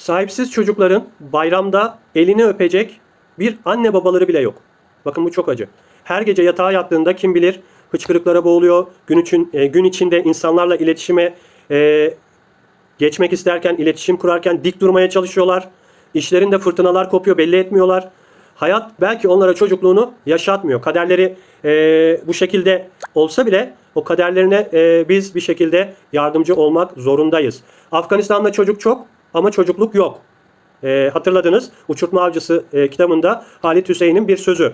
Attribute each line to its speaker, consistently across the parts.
Speaker 1: Sahipsiz çocukların bayramda elini öpecek bir anne babaları bile yok. Bakın bu çok acı. Her gece yatağa yattığında kim bilir hıçkırıklara boğuluyor. Gün, için, e, gün içinde insanlarla iletişime e, geçmek isterken, iletişim kurarken dik durmaya çalışıyorlar. İşlerinde fırtınalar kopuyor, belli etmiyorlar. Hayat belki onlara çocukluğunu yaşatmıyor. Kaderleri e, bu şekilde olsa bile o kaderlerine e, biz bir şekilde yardımcı olmak zorundayız. Afganistan'da çocuk çok ama çocukluk yok. E, hatırladınız Uçurtma Avcısı e, kitabında Halit Hüseyin'in bir sözü.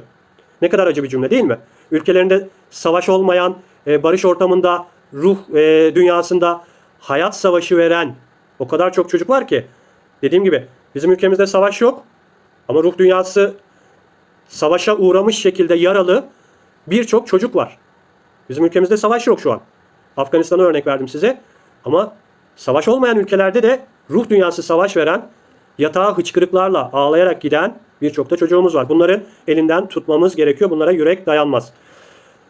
Speaker 1: Ne kadar acı bir cümle değil mi? Ülkelerinde savaş olmayan, e, barış ortamında, ruh e, dünyasında hayat savaşı veren o kadar çok çocuk var ki. Dediğim gibi bizim ülkemizde savaş yok ama ruh dünyası savaşa uğramış şekilde yaralı birçok çocuk var. Bizim ülkemizde savaş yok şu an. Afganistan'a örnek verdim size. Ama savaş olmayan ülkelerde de ruh dünyası savaş veren, yatağa hıçkırıklarla ağlayarak giden birçok da çocuğumuz var. Bunların elinden tutmamız gerekiyor. Bunlara yürek dayanmaz.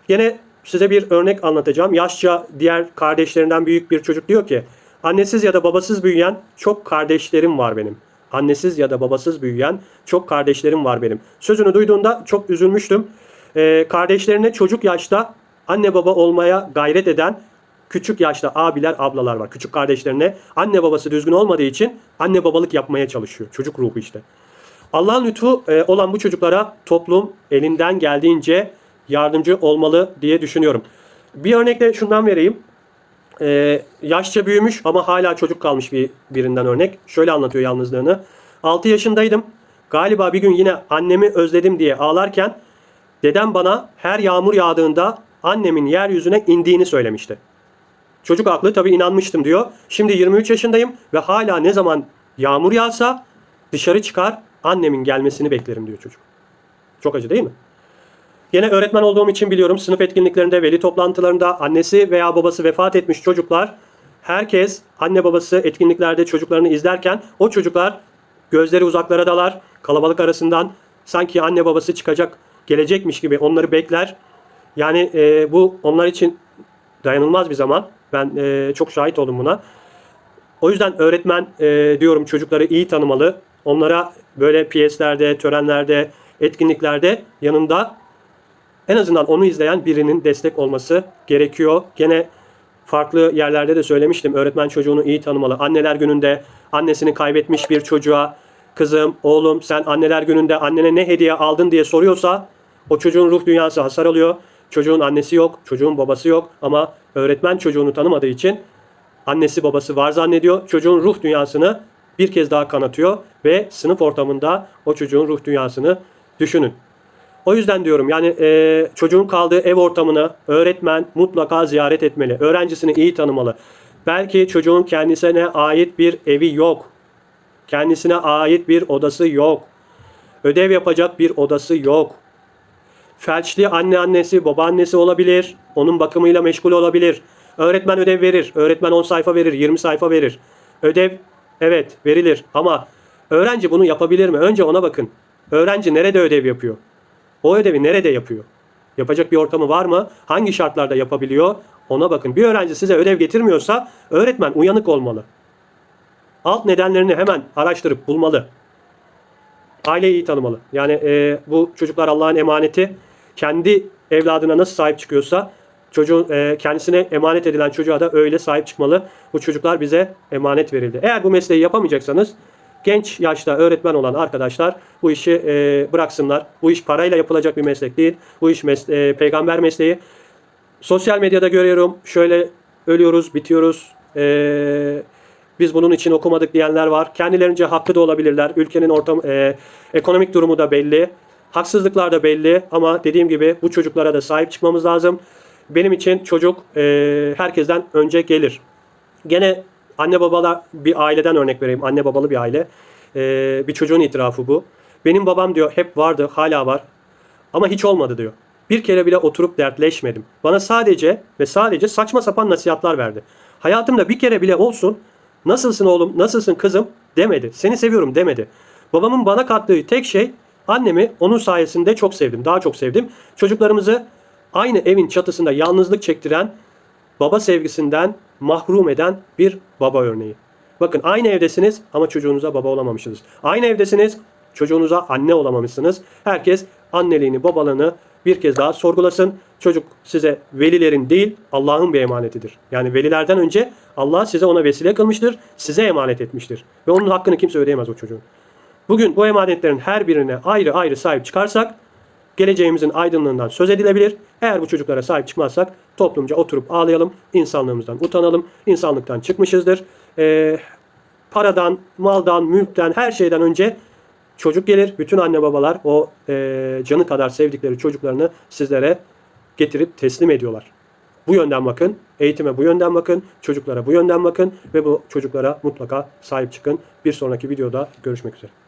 Speaker 1: Yine size bir örnek anlatacağım. Yaşça diğer kardeşlerinden büyük bir çocuk diyor ki annesiz ya da babasız büyüyen çok kardeşlerim var benim. Annesiz ya da babasız büyüyen çok kardeşlerim var benim. Sözünü duyduğunda çok üzülmüştüm. Ee, kardeşlerine çocuk yaşta anne baba olmaya gayret eden küçük yaşta abiler ablalar var. Küçük kardeşlerine anne babası düzgün olmadığı için anne babalık yapmaya çalışıyor. Çocuk ruhu işte. Allah'ın lütfu e, olan bu çocuklara toplum elinden geldiğince yardımcı olmalı diye düşünüyorum. Bir örnek de şundan vereyim. Ee, yaşça büyümüş ama hala çocuk kalmış bir birinden örnek. Şöyle anlatıyor yalnızlığını. 6 yaşındaydım. Galiba bir gün yine annemi özledim diye ağlarken dedem bana her yağmur yağdığında annemin yeryüzüne indiğini söylemişti. Çocuk aklı tabii inanmıştım diyor. Şimdi 23 yaşındayım ve hala ne zaman yağmur yağsa dışarı çıkar annemin gelmesini beklerim diyor çocuk. Çok acı değil mi? Yine öğretmen olduğum için biliyorum sınıf etkinliklerinde, veli toplantılarında annesi veya babası vefat etmiş çocuklar herkes anne babası etkinliklerde çocuklarını izlerken o çocuklar gözleri uzaklara dalar. Kalabalık arasından sanki anne babası çıkacak, gelecekmiş gibi onları bekler. Yani e, bu onlar için dayanılmaz bir zaman. Ben e, çok şahit oldum buna. O yüzden öğretmen e, diyorum çocukları iyi tanımalı. Onlara böyle piyeslerde, törenlerde, etkinliklerde yanında en azından onu izleyen birinin destek olması gerekiyor. Gene farklı yerlerde de söylemiştim. Öğretmen çocuğunu iyi tanımalı. Anneler gününde annesini kaybetmiş bir çocuğa kızım, oğlum sen anneler gününde annene ne hediye aldın diye soruyorsa o çocuğun ruh dünyası hasar alıyor. Çocuğun annesi yok, çocuğun babası yok ama öğretmen çocuğunu tanımadığı için annesi babası var zannediyor. Çocuğun ruh dünyasını bir kez daha kanatıyor ve sınıf ortamında o çocuğun ruh dünyasını düşünün. O yüzden diyorum yani e, çocuğun kaldığı ev ortamını öğretmen mutlaka ziyaret etmeli. Öğrencisini iyi tanımalı. Belki çocuğun kendisine ait bir evi yok. Kendisine ait bir odası yok. Ödev yapacak bir odası yok. Felçli anne annesi, babaannesi olabilir. Onun bakımıyla meşgul olabilir. Öğretmen ödev verir. Öğretmen 10 sayfa verir, 20 sayfa verir. Ödev evet verilir ama öğrenci bunu yapabilir mi? Önce ona bakın. Öğrenci nerede ödev yapıyor? O ödevi nerede yapıyor? Yapacak bir ortamı var mı? Hangi şartlarda yapabiliyor? Ona bakın. Bir öğrenci size ödev getirmiyorsa öğretmen uyanık olmalı. Alt nedenlerini hemen araştırıp bulmalı. Aileyi iyi tanımalı. Yani e, bu çocuklar Allah'ın emaneti. Kendi evladına nasıl sahip çıkıyorsa çocuğun e, kendisine emanet edilen çocuğa da öyle sahip çıkmalı. Bu çocuklar bize emanet verildi. Eğer bu mesleği yapamayacaksanız genç yaşta öğretmen olan arkadaşlar bu işi e, bıraksınlar. Bu iş parayla yapılacak bir meslek değil. Bu iş mes- e, peygamber mesleği. Sosyal medyada görüyorum şöyle ölüyoruz, bitiyoruz. E, biz bunun için okumadık diyenler var. Kendilerince haklı da olabilirler. Ülkenin ortam, e, ekonomik durumu da belli. Haksızlıklar da belli ama dediğim gibi bu çocuklara da sahip çıkmamız lazım. Benim için çocuk e, herkesten önce gelir. Gene anne babalar bir aileden örnek vereyim. Anne babalı bir aile. E, bir çocuğun itirafı bu. Benim babam diyor hep vardı, hala var. Ama hiç olmadı diyor. Bir kere bile oturup dertleşmedim. Bana sadece ve sadece saçma sapan nasihatler verdi. Hayatımda bir kere bile olsun nasılsın oğlum, nasılsın kızım demedi. Seni seviyorum demedi. Babamın bana kattığı tek şey annemi onun sayesinde çok sevdim. Daha çok sevdim. Çocuklarımızı aynı evin çatısında yalnızlık çektiren, baba sevgisinden mahrum eden bir baba örneği. Bakın aynı evdesiniz ama çocuğunuza baba olamamışsınız. Aynı evdesiniz çocuğunuza anne olamamışsınız. Herkes anneliğini babalığını bir kez daha sorgulasın. Çocuk size velilerin değil Allah'ın bir emanetidir. Yani velilerden önce Allah size ona vesile kılmıştır. Size emanet etmiştir. Ve onun hakkını kimse ödeyemez o çocuğun. Bugün bu emanetlerin her birine ayrı ayrı sahip çıkarsak geleceğimizin aydınlığından söz edilebilir. Eğer bu çocuklara sahip çıkmazsak toplumca oturup ağlayalım, insanlığımızdan utanalım, insanlıktan çıkmışızdır. Ee, paradan, maldan, mülkten, her şeyden önce çocuk gelir. Bütün anne babalar o e, canı kadar sevdikleri çocuklarını sizlere getirip teslim ediyorlar. Bu yönden bakın, eğitime bu yönden bakın, çocuklara bu yönden bakın ve bu çocuklara mutlaka sahip çıkın. Bir sonraki videoda görüşmek üzere.